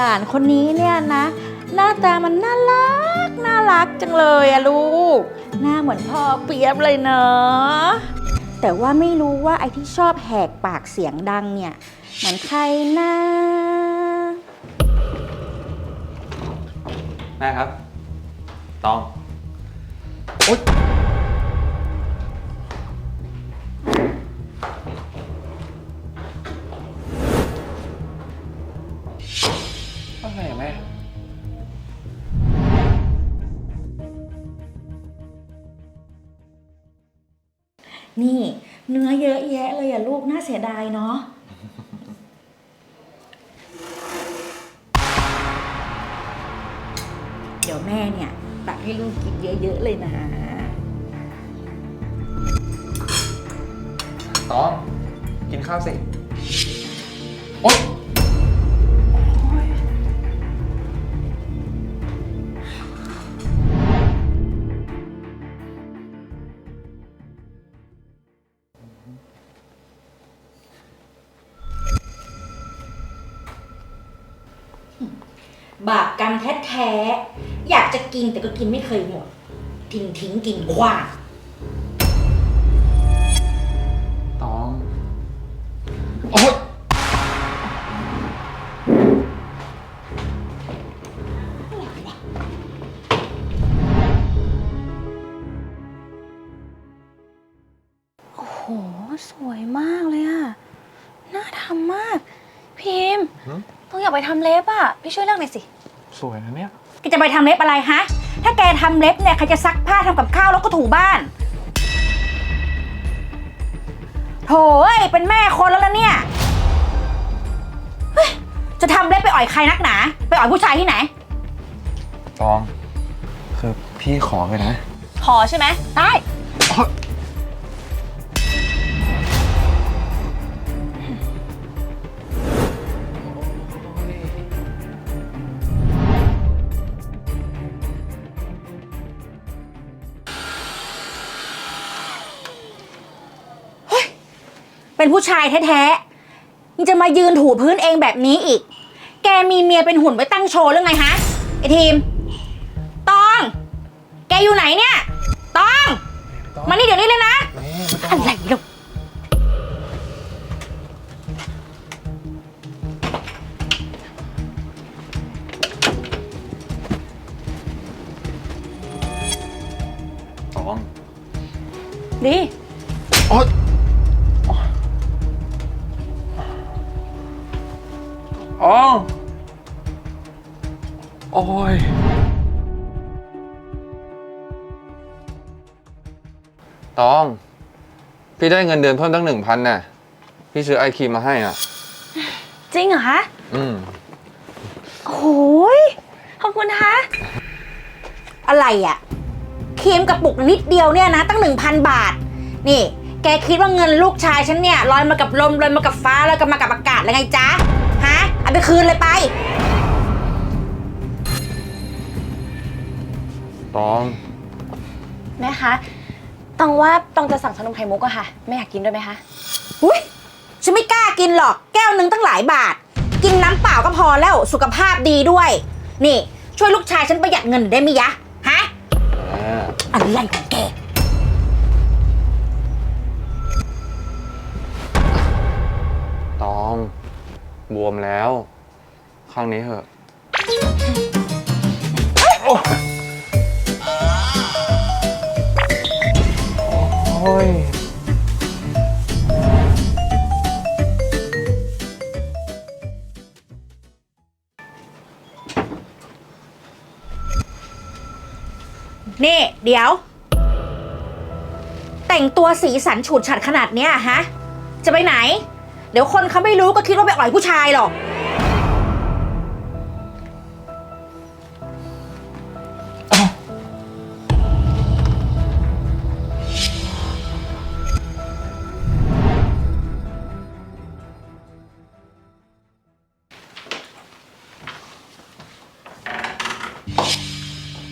หลานคนนี้เนี่ยนะ หน้าตามันน่ารักน่ารักจังเลยอะลูก หน้าเหมือนพ่อเปียบเลยเนอะแต่ว่าไม่รู้ว่าไอ้ที่ชอบแหกปากเสียงดังเนี่ยมันใครนะแม่ครับ ตองโอ๊ย นี่ เนื้อเยอะแยะเลยอะลูกน่าเสียดายเนาะเดี๋ยวแม่เนี่ยตักให้ลูกกินเยอะๆเลยนะตองกินข้าวสิ โอ๊ย บาปกรรมแท้ๆ อยากจะกินแต่ก็กินไม่เคยหมด ทิ้งทิ้งกินขว้างตองโอ๊ยโอ้โห สวยมากเลยอะน่าทำมาก พิมพ์หืม ต้องอยากไปทำเล็บอะพี่ช่วยเลือกหน่อยสิ สวยนะเนี่ย แกจะไปทำเล็บอะไรฮะ ถ้าแกทำเล็บเนี่ยใครจะซักผ้าทำกับข้าวแล้วก็ถูบ้านโถเอ้ยเป็นแม่คนแล้วล่ะเนี่ยเฮ้ยจะทำเล็บไปอ่อยใครนักหนา ไปอ่อยผู้ชายที่ไหน ตอง คือพี่ขอเลยนะ ขอใช่ไหมได้ ผู้ชายแท้ๆยังจะมายืนถูพื้นเองแบบนี้อีก แกมีเมียเป็นหุ่นไว้ตั้งโชว์หรือไงฮะไอทีม ตอง แกอยู่ไหนเนี่ย ตอง มานี่เดี๋ยวนี้เลยนะ อะไรลูกตอง ดี โอ๊ย อ๋อโอ้ย ตอง พี่ได้เงินเดือนเพิ่มตั้งหนึ่งพันน่ะ พี่ซื้อไอครีมมาให้อะ จริงเหรอคะ อืม โอ้ยขอบคุณนะคะ อะไรอะครีมกระปุกนิดเดียวเนี่ยนะ ตั้งหนึ่งพันบาท นี่ แกคิดว่าเงินลูกชายฉันเนี่ยลอยมากับลมลอยมากับฟ้าลอยกับมากับอากาศเลยไงจ๊ะฮะ เอาไปคืนเลยไป ตองแม่คะตองว่าตองจะสั่งชานมไข่มุกอะค่ะ ไม่อยากกินด้วยไหมคะ อุ้ยฉันไม่กล้ากินหรอก แก้วหนึ่งตั้งหลายบาท กินน้ำเปล่าก็พอแล้วสุขภาพดีด้วย นี่ ช่วยลูกชายฉันประหยัดเงินหน่อยได้ไหมยะ ฮะอ่าอะไรของแก ตอง บวมแล้ว ข้างนี้เหอะโอ้ยนี่ เดี๋ยว แต่งตัวสีสันฉูดฉัดขนาดเนี้ยฮะ จะไปไหน เดี๋ยวคนเขาไม่รู้ก็คิดว่าไปอ่อยผู้ชายหรอก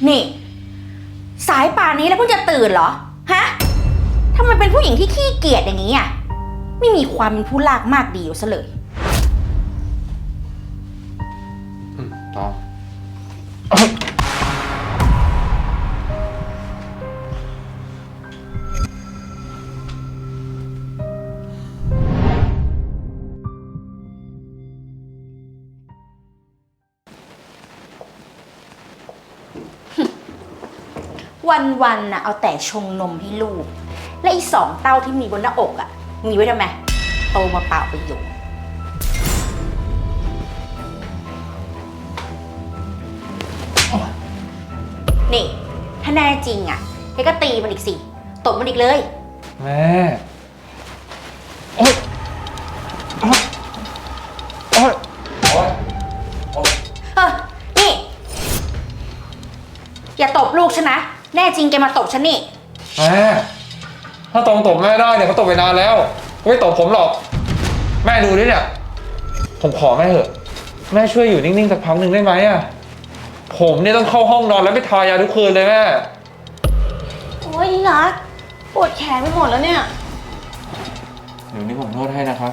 นี่ สายป่านนี้แล้วเพิ่งจะตื่นเหรอ ฮะทำไมเป็นผู้หญิงที่ขี้เกียจอย่างนี้อะ ไม่มีความเป็นผู้ลากมากดีอยู่ซะเลย อืมตองวันวันๆน่ะเอาแต่ชงนมให้ลูก และอีสองเต้าที่มีบนหน้าอกอะ่ะ มีไว้ทำไมโตมาเปล่าประโยชน์นี่ ถ้าแน่จริงอะ่ะแกก็ตีมันอีกสิตบมันอีกเลย แม่โอ๊ยโอ๊ยโอ๊ยโอ๊ยเออ นี่ อย่าตบลูกฉันนะ แน่จริงแกมาตบฉันนี่ แม่ ถ้าตองตบแม่ได้เนี่ยเขาตบไปนานแล้วเขาไม่ตบผมหรอก แม่ดูดิเนี่ย ผมขอแม่เถอะ แม่ช่วยอยู่นิ่งๆสักพักหนึ่งได้ไหมอะผมเนี่ยต้องเข้าห้องนอนแล้วไปทายาทุกคืนเลยแม่ โอ้ยนี่รักปวดแขนไปหมดแล้วเนี่ย เดี๋ยวนี้ผมโทษให้นะครับ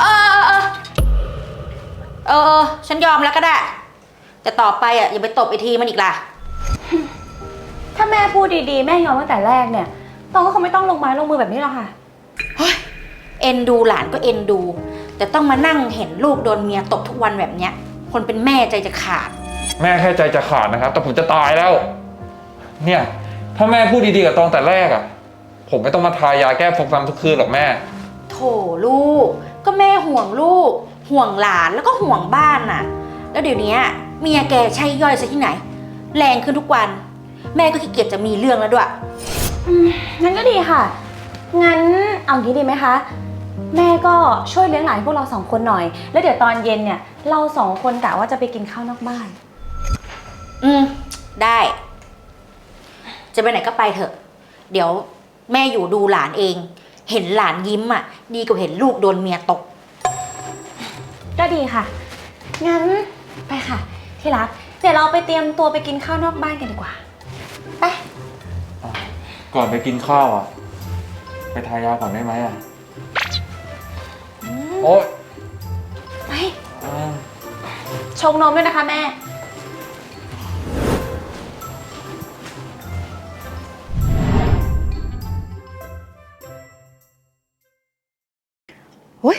เออเออเออเออ ฉันยอมแล้วก็ได้ แต่ต่อไปอะอย่าไปตบไอทีมันอีกล่ะถ้า แม่พูดดีๆ แม่ยอมตั้งแต่แรกเนี่ย ตองก็คงไม่ต้องลงไม้ลงมือแบบนี้หรอกค่ะ เอ็นดูหลานก็เอ็นดู แต่ต้องมานั่งเห็นลูกโดนเมียตบทุกวันแบบเนี้ย คนเป็นแม่ใจจะขาด แม่แค่ใจจะขาดนะครับ แต่ผมจะตายแล้ว เนี่ย ถ้าแม่พูดดีๆกับตองแต่แรกอะผมไม่ต้องมาทายาแก้ฟกช้ำทุกคืนหรอกแม่ โถลูก ก็แม่ห่วงลูก ห่วงหลานแล้วก็ห่วงบ้านน่ะ แล้วเดี๋ยวนี้เมียแกใช่ย่อยซะที่ไหน แรงขึ้นทุกวัน แม่ก็ขี้เกียจจะมีเรื่องแล้วด้วย อืมงั้นก็ดีค่ะ งั้นเอางี้ดีไหมคะ แม่ก็ช่วยเลี้ยงหลานพวกเราสองคนหน่อย แล้วเดี๋ยวตอนเย็นเนี่ย เราสองคนกะว่าจะไปกินข้าวนอกบ้าน อืม ได้ จะไปไหนก็ไปเถอะ เดี๋ยวแม่อยู่ดูหลานเอง เห็นหลานยิ้มอะ ดีกว่าเห็นลูกโดนเมียตก ก็ดีค่ะ งั้นไปค่ะ ที่รัก เดี๋ยวเราไปเตรียมตัวไปกินข้าวนอกบ้านกันดีกว่า ไป ก่อนไปกินข้าวอะไปทายาก่อนได้ไหมอะโอ๊ยไป อ่าชงนมด้วยนะคะแม่ เฮ้ย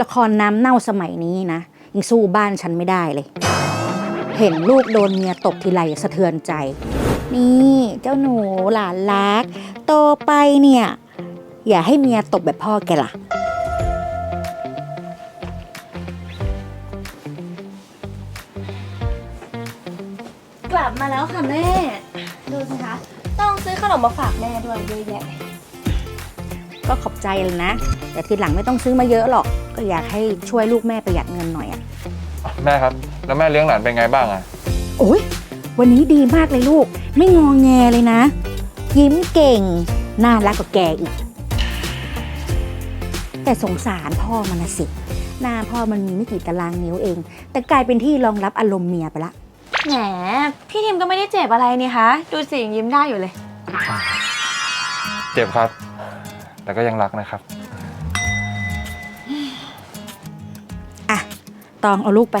ละครน้ำเน่าสมัยนี้นะ ยังสู้บ้านฉันไม่ได้เลย เห็นลูกโดนเมียตบทีไรสะเทือนใจ นี่เจ้าหนูหลานรัก โตไปเนี่ย อย่าให้เมียตบแบบพ่อแกล่ะ กลับมาแล้วค่ะแม่ ดูสิคะ ต้องซื้อขนมมาฝากแม่ด้วยเยอะแยะเลยก็ขอบใจเลยนะ แต่ทีหลังไม่ต้องซื้อมาเยอะหรอก ก็อยากให้ช่วยลูกแม่ประหยัดเงินหน่อยอะแม่ครับ แล้วแม่เลี้ยงหลานเป็นไงบ้างอะโอ้ย วันนี้ดีมากเลยลูก ไม่งองแงเลยนะ ยิ้มเก่ง น่ารักกว่าแกอีก แต่สงสารพ่อมันนะสิ หน้าพ่อมันมีไม่กี่ตารางนิ้วเอง แต่กลายเป็นที่รองรับอารมณ์เมียไปละ แหม พี่ทิมก็ไม่ได้เจ็บอะไรนี่คะ ดูสิยังยิ้มได้อยู่เลย เจ็บครับ แต่ก็ยังรักนะครับ อะ ตองเอาลูกไป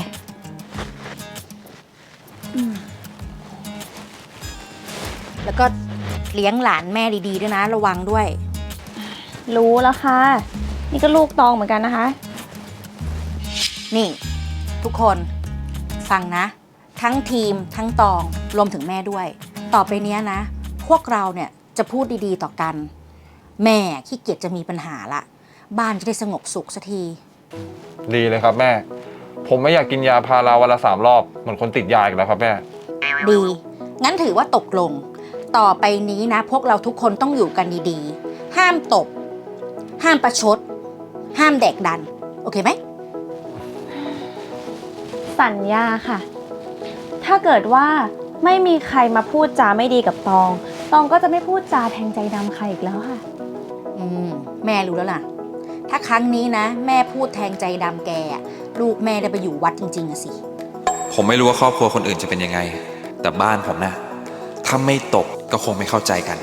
แล้วก็เลี้ยงหลานแม่ดีๆด้วยนะ ระวังด้วย รู้แล้วค่ะ นี่ก็ลูกตองเหมือนกันนะคะ นี่ ทุกคนฟังนะ ทั้งทีมทั้งตองรวมถึงแม่ด้วย ต่อไปเนี้ยนะ พวกเราเนี่ยจะพูดดีๆต่อกัน แม่ขี้เกียจจะมีปัญหาละ บ้านจะได้สงบสุขสักที ดีเลยครับแม่ ผมไม่อยากกินยาพาราวันละสามรอบ เหมือนคนติดยาอีกแล้วครับแม่ ดี งั้นถือว่าตกลง ต่อไปนี้นะ พวกเราทุกคนต้องอยู่กันดีๆ ห้ามตบ ห้ามประชด ห้ามแดกดัน โอเคไหม สัญญาค่ะ ถ้าเกิดว่าไม่มีใครมาพูดจาไม่ดีกับตอง ตองก็จะไม่พูดจาแทงใจดำใครอีกแล้วค่ะ อืม แม่รู้แล้วล่ะ ถ้าครั้งนี้นะ แม่พูดแทงใจดำแกอะลูกแม่ได้ไปอยู่วัดจริงๆอะสิ ผมไม่รู้ว่าครอบครัวคนอื่นจะเป็นยังไง แต่บ้านผมนะ ถ้าไม่ตบก็คงไม่เข้าใจกัน